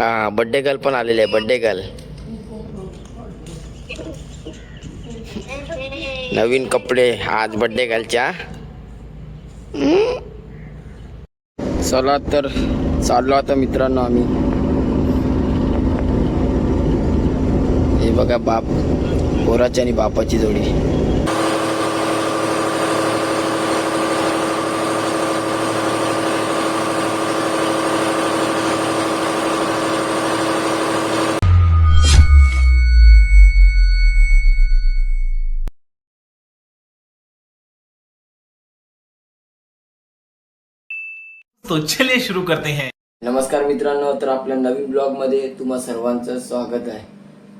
हा birthday girl पण आलेले आहे बड्डे गर्ल नवीन कपडे आज बड्डे गर्लच्या चला तर चाललो आता मित्रांनो आम्ही. हे बघा बाप पोराची आणि बापाची जोडी. तो चलिए शुरू करते हैं। नमस्कार मित्रांनो तर आपल्या नवीन ब्लॉगमध्ये तुम्हा सर्वांचं स्वागत आहे.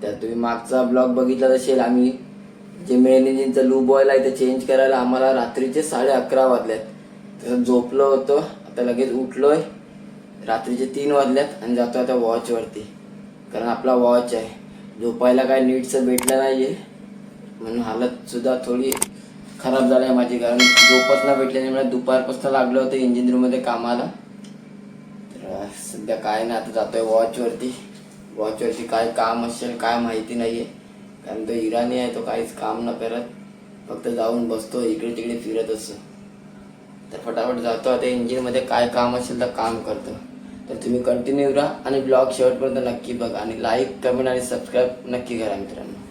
तर तुम्ही मागचा ब्लॉग बघितला असेल आम्ही जे मेन इंजिनचं लू बॉयल आहे ते चेंज करायला आम्हाला रात्रीचे साडे अकरा वाजल्यात तसं झोपलो होतो आता लगेच उठलोय. रात्रीचे तीन वाजल्यात आणि जातो आता वॉच वरती. कारण आपला वॉच आहे. झोपायला काय नीटचं भेटलं नाहीये. म्हणून हालत सुद्धा थोडी खराब झाली आहे माझी कारण. झोपच भेटल्याने मला दुपारपासून लागलं होतं इंजिन रूममध्ये कामाला. तर सध्या काय नाही आता जातोय वॉचवरती वॉचवरती काय काम असेल काय माहिती नाही आहे कारण तो इराणी आहे तो काहीच काम न करत. फक्त जाऊन बसतो इकडे तिकडे फिरत असतो. तर फटाफट जातो आता इंजिनमध्ये काय काम असेल तर काम करतो. तर तुम्ही कंटिन्यू राहा आणि ब्लॉग शेवटपर्यंत नक्की बघा. आणि लाईक कमेंट आणि सबस्क्राईब नक्की करा मित्रांनो.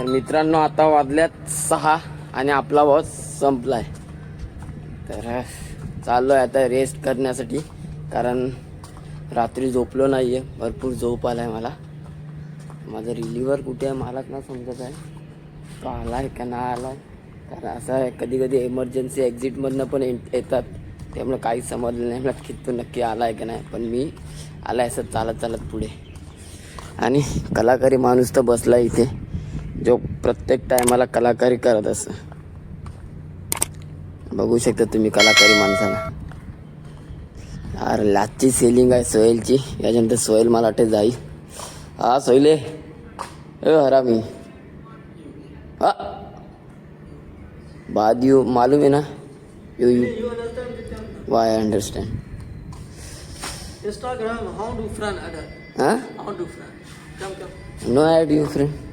तर मित्रांनो आता वाजल्यात सहा आणि आपला वॉच संपलाय. तर चाललो आहे आता रेस्ट करण्यासाठी कारण रात्री झोपलो नाही आहे भरपूर झोप आला आहे मला. माझं रिलिव्हर कुठे आहे मलाच ना समजत आहे. तो आला आहे का नाही आला आहे कारण असं आहे कधी कधी एमर्जन्सी एक्झिटमधनं पण येतात. त्यामुळे काही समजलं नाही. मला की तो नक्की आहे का नाही. पण मी आला आहे असं चालत चालत पुढे. आणि कलाकारी माणूस तर बसला इथे. जो प्रत्येक टायमाला कलाकारी करत असं. बघू शकता तुम्ही कलाकारी माणसाला. यार लाचची सेलिंग आहे सोहेलची याच्यानंतर सोहेल मला वाटते जाईल. हा सोहिले ए हरामी. हा. बाद यू मालूम है ना? You you. Why understand Instagram, how do friend add? हा? How do friend? Come, come. No add you friend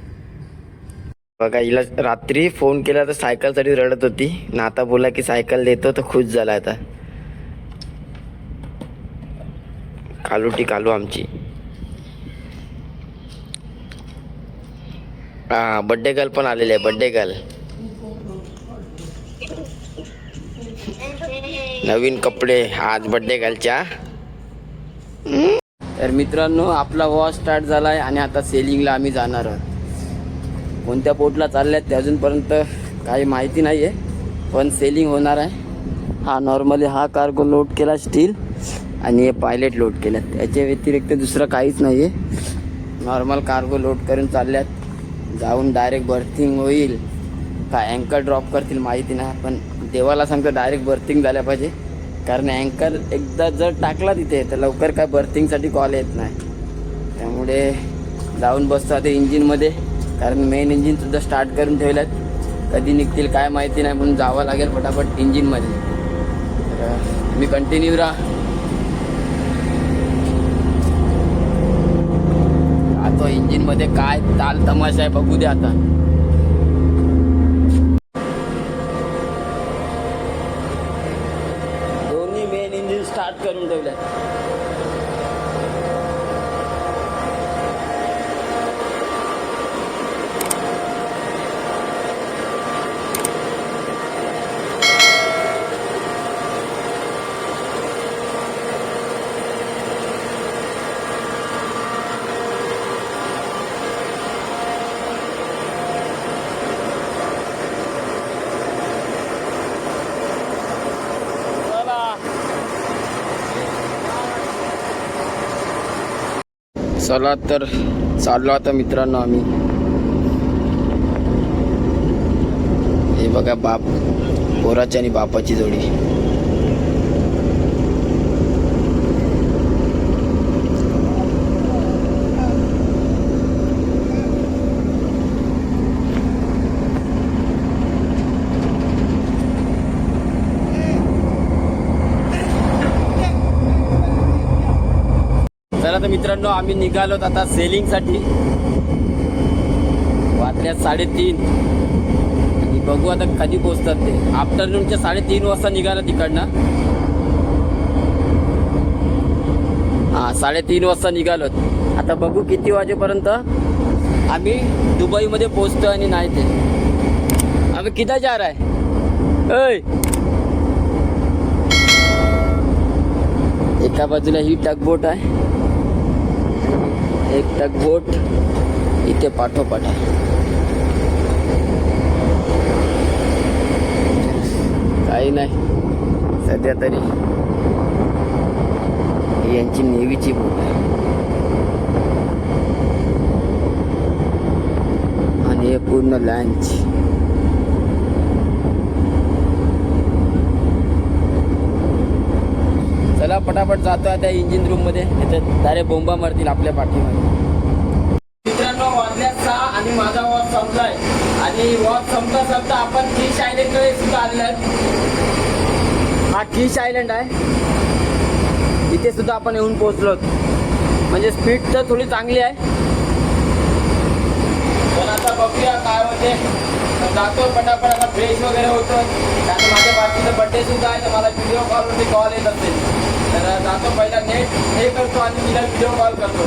बघा हिला रात्री फोन केला तर सायकलसाठी रडत होती. ना आता बोला की सायकल देतो तर खुश झाला आता. कालू टी कालू आमची. हा बड्डे गर्ल पण आलेली आहे बड्डे गर्ल नवीन कपडे आज बड्डे गर्लच्या तर मित्रांनो आपला वॉच स्टार्ट झाला आहे आणि आता सेलिंगला आम्ही जाणार आहोत. कोणत्या पोर्टला आहेत ते अजूनपर्यंत काही माहिती नाही आहे पण सेलिंग होणार आहे. हा नॉर्मली हा कार्गो लोड केला स्टील आणि हे पायलट लोड केल्यात. त्याच्या व्यतिरिक्त दुसरं काहीच नाही आहे नॉर्मल कार्गो लोड करून चालल्यात. जाऊन डायरेक्ट बर्थिंग होईल. का अँकर ड्रॉप करतील माहिती नाही पण देवाला सांगतो डायरेक्ट बर्थिंग झाल्या पाहिजे. कारण अँकर एकदा जर टाकला तिथे तर लवकर काय बर्थिंगसाठी कॉल येत नाही. त्यामुळे जाऊन बसतो आता इंजिनमध्ये कारण मेन इंजिनसुद्धा स्टार्ट करून ठेवल्यात. कधी निघतील काय माहिती नाही म्हणून जावं लागेल फटाफट इंजिनमध्ये तर मी कंटिन्यू राहा. आता इंजिनमध्ये काय ताल तमाशा आहे बघू दे आता. दोन्ही मेन इंजिन स्टार्ट करून ठेवलं चला तर चाललो आता मित्रांनो आम्ही. हे बघा बाप पोराची आणि बापाची जोडी. तर मित्रांनो आम्ही निघालोत आता सेलिंगसाठी वाटल्या साडेतीन. आणि बघू आता कधी पोचतात ते. आफ्टरनूनच्या साडेतीन वाजता निघालं तिकडनं. हां साडेतीन वाजता निघालोत आता बघू किती वाजेपर्यंत आम्ही दुबईमध्ये पोचतो आणि नाही ते. आम्ही किती जा रहा है? ऐ! एका बाजूला ही टगबोट आहे. एक टगबोट इथे पाठोपाठ आहे. काही नाही. सध्या तरी यांची नेव्हीची बोट आहे. आणि हे पूर्ण लँच. चला पटापट जातो त्या इंजिन रूममध्ये. त्याच्यात बोंबा मारतील आपल्या पाठीमध्ये मित्रांनो वाजल्या सहा आणि माझा वॉच संपलाय. आणि वॉच संपता संपता आपण किश आयलंडकडे सुद्धा आलेलो हा किश आयलंड आहे. इथे सुद्धा आपण येऊन पोहोचलो म्हणजे स्पीड तर थोडी चांगली आहे. पण आता बघूया काय होते. जातो पटापट आता फ्रेश वगैरे होतो कारण माझ्या बाकीचं बड्डे सुद्धा आहे तर मला व्हिडिओ कॉलवरती कॉल येत असेल. जातो पहिला नेट हे करतो आणि तिला व्हिडिओ कॉल करतो.